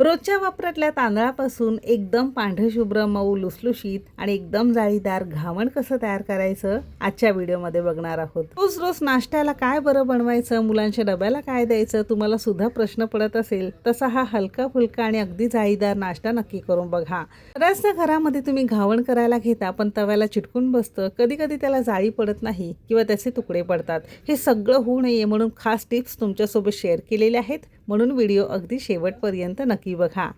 रोजच्या वापरातल्या तांदळापासून एकदम पांढरशुभ्र मऊ लुसलुशीत आणि एकदम जाळीदार घावण कसं तयार करायचं आजच्या व्हिडिओमध्ये बघणार आहोत. रोज रोज नाश्त्याला काय बरं बनवायचं मुलांच्या डब्याला काय द्यायचं तुम्हाला सुद्धा प्रश्न पडत असेल तसा हा हलका फुलका आणि अगदी जाळीदार नाश्ता नक्की करून बघा. बऱ्याचदा घरामध्ये तुम्ही घावण करायला घेता पण तव्याला चिटकून बसतं कधी कधी त्याला जाळी पडत नाही किंवा त्याचे तुकडे पडतात. हे सगळं होऊ नये म्हणून खास टिप्स तुमच्यासोबत शेअर केलेल्या आहेत. म्हणून व्हिडिओ अगदी शेवटपर्यंत नक्की बघा.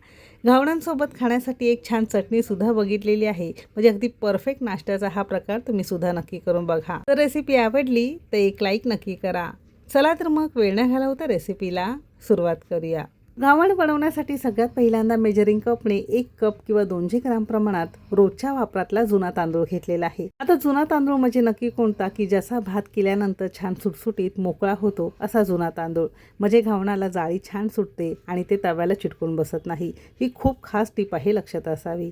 घावणांसोबत खाण्यासाठी एक छान चटणीसुद्धा बघितलेली आहे. म्हणजे अगदी परफेक्ट नाश्त्याचा हा प्रकार तुम्ही सुद्धा नक्की करून बघा. तर रेसिपी आवडली तर एक लाईक नक्की करा. चला तर मग वेळ न घालवता रेसिपीला सुरुवात करूया. घावण बनवण्यासाठी सगळ्यात पहिल्यांदा मेजरिंग कपने एक कप किंवा दोनशे ग्राम प्रमाणात रोजच्या वापरातला जुना तांदूळ घेतलेला आहे. आता जुना तांदूळ म्हणजे नक्की कोणता? की जसा भात केल्यानंतर छान सुटसुटीत मोकळा होतो असा जुना तांदूळ. म्हणजे घावणाला जाळी छान सुटते आणि ते तव्याला चिटकून बसत नाही. ही खूप खास टीप आहे लक्षात असावी.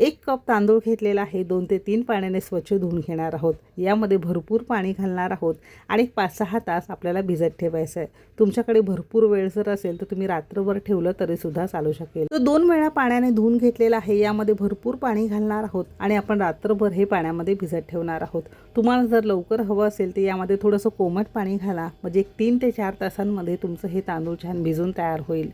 एक कप तांदूळ घेतलेला आहे. दोन ते तीन पाण्याने स्वच्छ धुवून घेणार आहोत. यामध्ये भरपूर पाणी घालणार आहोत आणि एक पाच सहा तास आपल्याला भिजत ठेवायचं आहे तुमच्याकडे भरपूर वेळ जर असेल तर तुम्ही रात्रभर ठेवलं तरीसुद्धा चालू शकेल. तर दोन वेळा पाण्याने धुवून घेतलेला आहे. यामध्ये भरपूर पाणी घालणार आहोत आणि आपण रात्रभर हे पाण्यामध्ये भिजत ठेवणार आहोत. तुम्हाला जर लवकर हवं असेल तर यामध्ये थोडंसं कोमट पाणी घाला. म्हणजे एक तीन ते चार तासांमध्ये तुमचं हे तांदूळ छान भिजून तयार होईल.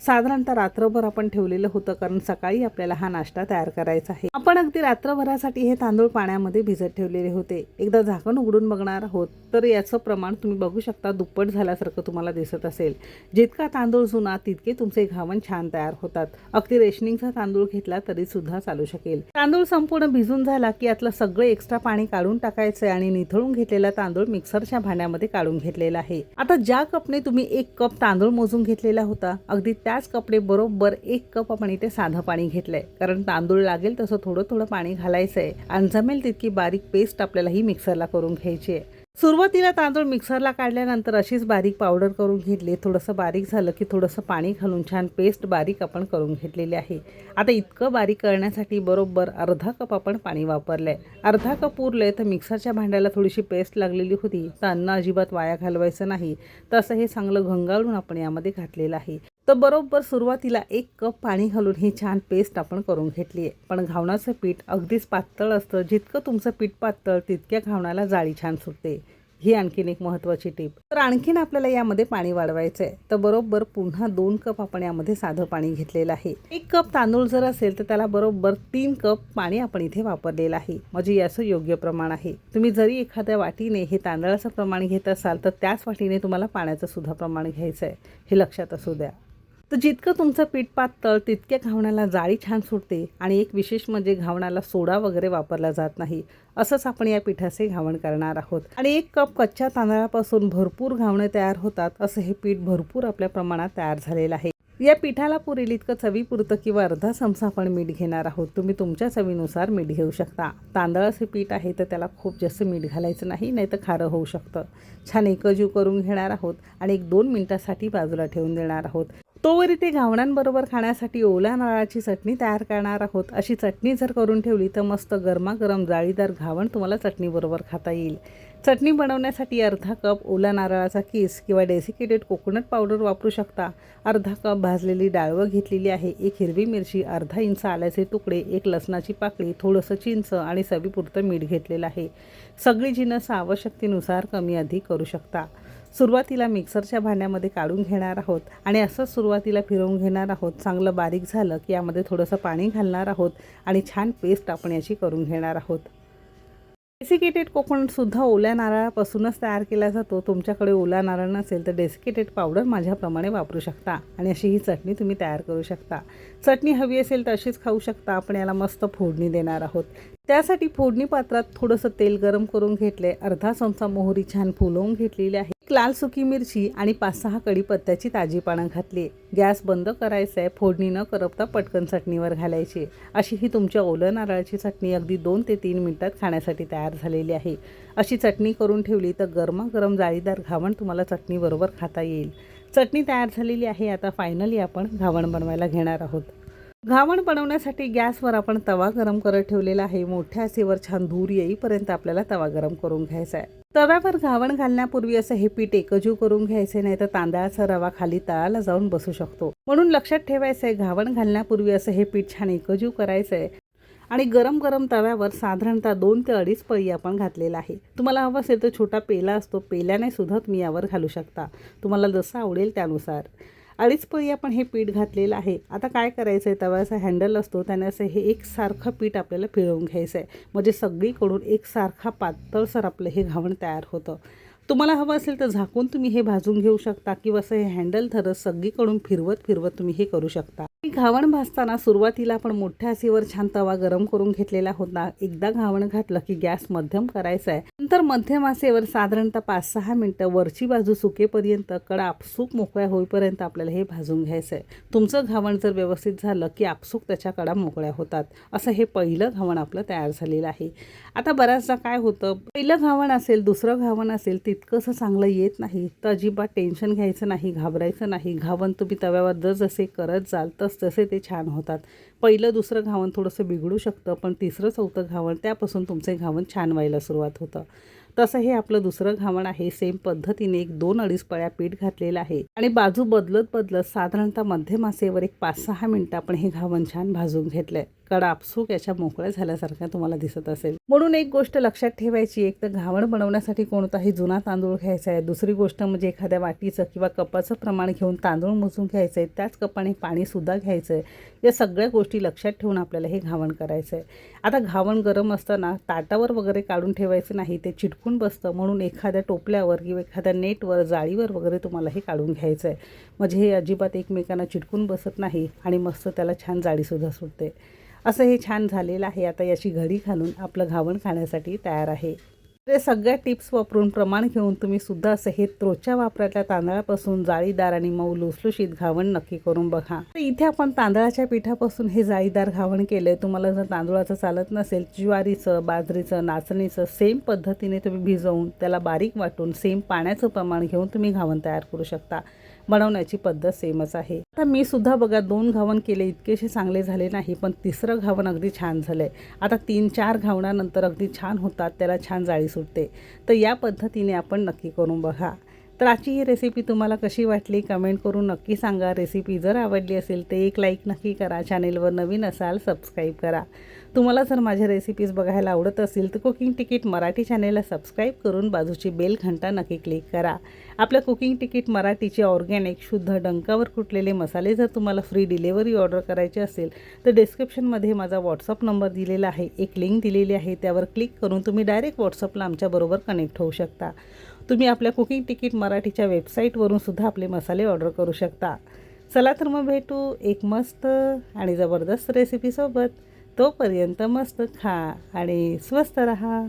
साधारणतः रात्रभर आपण ठेवलेलं होतं कारण सकाळी आपल्याला हा नाश्ता तयार करायचा आहे. आपण अगदी रात्रभरासाठी हे तांदूळ पाण्यामध्ये भिजत ठेवलेले होते. एकदा झाकण उघडून बघणार आहोत तर याचं प्रमाण तुम्ही बघू शकता दुप्पट झाल्यासारखं तुम्हाला दिसत असेल. जितका तांदूळ जुना तितके तुमचे घावण छान तयार होतात. अगदी रेशनिंगचा तांदूळ घेतला तरी सुद्धा चालू शकेल. तांदूळ संपूर्ण भिजून झाला की यातलं सगळं एक्स्ट्रा पाणी काढून टाकायचं आणि निथळून घेतलेला तांदूळ मिक्सरच्या भांड्यामध्ये काढून घेतलेला आहे. आता ज्या कपने तुम्ही एक कप तांदूळ मोजून घेतलेला होता अगदी त्याच कपडे बरोबर एक कप आपण इथे साधं पाणी घेतलंय. कारण तांदूळ लागेल तसं थोडं थोडं पाणी घालायचं आहे आणि जमेल तितकी बारीक पेस्ट आपल्याला ही मिक्सरला करून घ्यायची आहे सुरुवातीला तांदूळ मिक्सरला काढल्यानंतर अशीच बारीक पावडर करून घेतली. थोडंसं बारीक झालं की थोडंसं पाणी घालून छान पेस्ट बारीक आपण करून घेतलेली आहे. आता इतकं बारीक करण्यासाठी बरोबर अर्धा कप आपण पाणी वापरलं आहे अर्धा कप उरलं तर मिक्सरच्या भांड्याला थोडीशी पेस्ट लागलेली होती. तर अन्न अजिबात वाया घालवायचं नाही. तसं हे चांगलं घंगाळून आपण यामध्ये घातलेलं आहे. तर बरोबर सुरुवातीला एक कप पाणी घालून ही छान पेस्ट आपण करून घेतली आहे पण घावणाचं पीठ अगदीच पातळ असतं. जितकं तुमचं पीठ पातळ तितक्या घावणाला जाळी छान सुटते. ही आणखीन एक महत्त्वाची टीप तर आणखीन आपल्याला यामध्ये पाणी वाढवायचं आहे तर बरोबर पुन्हा दोन कप आपण यामध्ये साधं पाणी घेतलेलं आहे. एक कप तांदूळ जर असेल तर त्याला बरोबर तीन कप पाणी आपण इथे वापरलेलं आहे. म्हणजे याचं योग्य प्रमाण आहे. तुम्ही जरी एखाद्या वाटीने हे तांदळाचं प्रमाण घेत असाल तर त्याच वाटीने तुम्हाला पाण्याचं सुद्धा प्रमाण घ्यायचं आहे हे लक्षात असू द्या. तर जितकं तुमचं पीठ पातळ तितक्या घावणाला जाळी छान सुटते आणि एक विशेष म्हणजे घावणाला सोडा वगैरे वापरला जात नाही. असंच आपण या पिठाचे घावण करणार आहोत. आणि एक कप कच्च्या तांदळापासून भरपूर घावणे तयार होतात असं हे पीठ भरपूर आपल्या प्रमाणात तयार झालेलं आहे. या पिठाला पुरेल इतकं चवीपुरतं किंवा अर्धा चमचा आपण मीठ घेणार आहोत. तुम्ही तुमच्या चवीनुसार मीठ घेऊ शकता. तांदळाचे पीठ आहे तर त्याला खूप जास्त मीठ घालायचं नाही नाही तर खारं होऊ शकतं. छान एकजीव करून घेणार आहोत आणि एक दोन मिनटासाठी बाजूला ठेवून देणार आहोत. तोवर इथे घावणांबरोबर खाण्यासाठी ओल्या नारळाची चटणी तयार करणार आहोत. अशी चटणी जर करून ठेवली तर मस्त गरमागरम जाळीदार घावण तुम्हाला चटणीबरोबर खाता येईल. चटणी बनवण्यासाठी अर्धा कप ओला नारळाचा किस किंवा डेसिकेटेड कोकोनट पावडर वापरू शकता. अर्धा कप भाजलेली डाळवं घेतलेली आहे एक हिरवी मिरची अर्धा इंच आल्याचे तुकडे एक लसणाची पाकळी थोडंसं चिंच आणि सवीपुरतं मीठ घेतलेलं आहे. सगळी जिनस आवश्यकतेनुसार कमी अधिक करू शकता. सुरुवातीला मिक्सरच्या भांड्यामध्ये काढून घेणार आहोत आणि असंच सुरुवातीला फिरवून घेणार आहोत. चांगलं बारीक झालं की यामध्ये थोडंसं पाणी घालणार आहोत आणि छान पेस्ट आपण याची करून घेणार आहोत. डेसिकेटेड कोकोनटसुद्धा ओल्या नारळापासूनच तयार केला जातो. तुमच्याकडे ओला नारळ नसेल तर डेसिकेटेड पावडर माझ्याप्रमाणे वापरू शकता आणि अशी ही चटणी तुम्ही तयार करू शकता. चटणी हवी असेल तर अशीच खाऊ शकता. आपण याला मस्त फोडणी देणार आहोत. त्यासाठी फोडणी पात्रात थोडंसं तेल गरम करून घेतले अर्धा चमचा मोहरी छान फुलवून घेतलेली आहे. लाल सुकी मिरची आणि पाच सहा कढीपत्त्याची ताजी पानं घातली. गॅस बंद करायचा आहे फोडणी न करपता पटकन चटणीवर घालायची. अशी ही तुमच्या ओलं नारळाची चटणी अगदी दोन ते तीन मिनिटात खाण्यासाठी तयार झालेली आहे. अशी चटणी करून ठेवली तर गरमागरम जाळीदार घावण तुम्हाला चटणीबरोबर खाता येईल. चटणी तयार झालेली आहे आता फायनली आपण घावण बनवायला घेणार आहोत. घावण बनवण्यासाठी गॅसवर आपण तवा गरम करत ठेवलेला आहे. मोठ्या आचेवर छान धूर येईपर्यंत आपल्याला तवा गरम करून घ्यायचा आहे. तव्यावर घावण घालण्यापूर्वी असं हे पीठ एकजीव करून घ्यायचे नाही तर तांदळाचा रवा खाली तळाला जाऊन बसू शकतो. म्हणून लक्षात ठेवायचं आहे घावण घालण्यापूर्वी असं हे पीठ छान एकजीव करायचं आहे आणि गरम गरम तव्यावर साधारणतः दोन ते अडीच पळी आपण घातलेला आहे. तुम्हाला हवं असेल तर छोटा पेला असतो. पेल्याने सुद्धा तुम्ही यावर घालू शकता. तुम्हाला जसं आवडेल त्यानुसार. अडीच पळी आपण हे पीठ घातलेलं आहे. आता काय करायचं आहे तव्याचा हँडल असतो त्याने असं हे एकसारखं पीठ आपल्याला फिरवून घ्यायचं आहे म्हणजे सगळीकडून एकसारखा पातळसर आपलं हे घावण तयार होतं. तुम्हाला हवं असेल तर झाकून तुम्ही हे भाजून घेऊ शकता किंवा असं हे हँडल थरस सगळीकडून फिरवत फिरवत तुम्ही हे करू शकता. घावण भाजताना सुरुवातीला आपण मोठ्या आसीवर छान तवा गरम करून घेतलेला होता. एकदा घावण घातलं की गॅस मध्यम करायचा आहे. नंतर मध्यम आसेवर साधारणतः पाच सहा मिनटं वरची बाजू सुकेपर्यंत कडा आपसूक मोकळ्या होईपर्यंत आपल्याला हे भाजून घ्यायचं आहे तुमचं घावण जर व्यवस्थित झालं की आपसूक त्याच्या कडा मोकळ्या होतात. असं हे पहिलं घावण आपलं तयार झालेलं आहे. आता बऱ्याचदा काय होतं पहिलं घावण असेल दुसरं घावण असेल तितकंसं चांगलं येत नाही. तर अजिबात टेन्शन घ्यायचं नाही घाबरायचं नाही. घावण तुम्ही तव्यावर जर जसे करत जाल तसं जसे ते छान होतात. पहिलं दुसरं घावण थोडंसं बिघडू शकतं पण तिसरं चौथं घावण त्यापासून तुमचे घावण छान व्हायला सुरुवात होतं. तसं हे आपलं दुसरं घावण आहे. सेम पद्धतीने एक दोन अडीच पळ्या पीठ घातलेलं आहे. आणि बाजू बदलत बदलत साधारणतः मध्यमासेवर एक पाच सहा मिनटं आपण हे घावण छान भाजून घेतलंय. आहे आपसूक याच्या मोकळ्या झाल्यासारख्या तुम्हाला दिसत असेल. म्हणून एक गोष्ट लक्षात ठेवायची एक तर घावण बनवण्यासाठी कोणताही जुना तांदूळ घ्यायचा आहे. दुसरी गोष्ट म्हणजे एखाद्या वाटीचं किंवा कपाचं प्रमाण घेऊन तांदूळ मोजून घ्यायचं आहे. त्याच कपाने पाणीसुद्धा घ्यायचं आहे. या सगळ्या गोष्टी लक्षात ठेवून आपल्याला हे घावण करायचं आहे. आता घावण गरम असताना ताटावर वगैरे काढून ठेवायचं नाही ते चिटकून बसतं. म्हणून एखाद्या टोपल्यावर किंवा एखाद्या नेटवर जाळीवर वगैरे तुम्हाला हे काढून घ्यायचं आहे. म्हणजे हे अजिबात एकमेकांना चिटकून बसत नाही आणि मस्त त्याला छान जाळीसुद्धा सुटते. असं हे छान झालेलं आहे. आता याची घडी घालून आपलं घावण खाण्यासाठी तयार आहे. ते सगळ्या टिप्स वापरून प्रमाण घेऊन तुम्ही सुद्धा असं हे त्रोच्या वापरातल्या तांदळापासून जाळीदार आणि मऊ लुसलुशीत घावण नक्की करून बघा. तर इथे आपण तांदळाच्या पिठापासून हे जाळीदार घावण केलंय. तुम्हाला जर तांदूळाचं चालत नसेल ज्वारीचं बाजरीचं नाचणीचं सेम पद्धतीने तुम्ही भिजवून त्याला बारीक वाटून सेम पाण्याचं प्रमाण घेऊन तुम्ही घावण तयार करू शकता. बनवण्याची पद्धत सेमच आहे. आता मी सुद्धा बघा दोन घावण केले इतकेसे चांगले झाले नाही पण तिसरं घावण अगदी छान झालंय. आता तीन चार घावणानंतर अगदी छान होतात त्याला छान जाळी सुटते. तर या पद्धतीने आपण नक्की करून बघा. तर आजची ही रेसिपी तुम्हाला कशी वाटली कमेंट करून नक्की सांगा. रेसिपी जर आवडली असेल तर एक लाईक नक्की करा. चॅनेलवर नवीन असाल सबस्क्राईब करा. तुम्हाला जर माझ्या रेसिपीज बघायला आवडत असेल तर कुकिंग तिकीट मराठी चॅनेलला सबस्क्राईब करून बाजूची बेल घंटा नक्की क्लिक करा. आपल्या कुकिंग तिकीट मराठीचे ऑर्गॅनिक शुद्ध डंकावर कुटलेले मसाले जर तुम्हाला फ्री डिलेवरी ऑर्डर करायचे असेल तर डिस्क्रिप्शनमध्ये माझा व्हॉट्सअप नंबर दिलेला आहे. एक लिंक दिलेली आहे. त्यावर क्लिक करून तुम्ही डायरेक्ट व्हॉट्सअपला आमच्याबरोबर कनेक्ट होऊ शकता. तुम्ही आपल्या कुकिंग तिकीट मराठीच्या वेबसाईटवरून सुद्धा आपले मसाले ऑर्डर करू शकता. चला तर मग भेटू एक मस्त आणि जबरदस्त रेसिपीसोबत तोपर्यंत मस्त खा आणि स्वस्त रहा.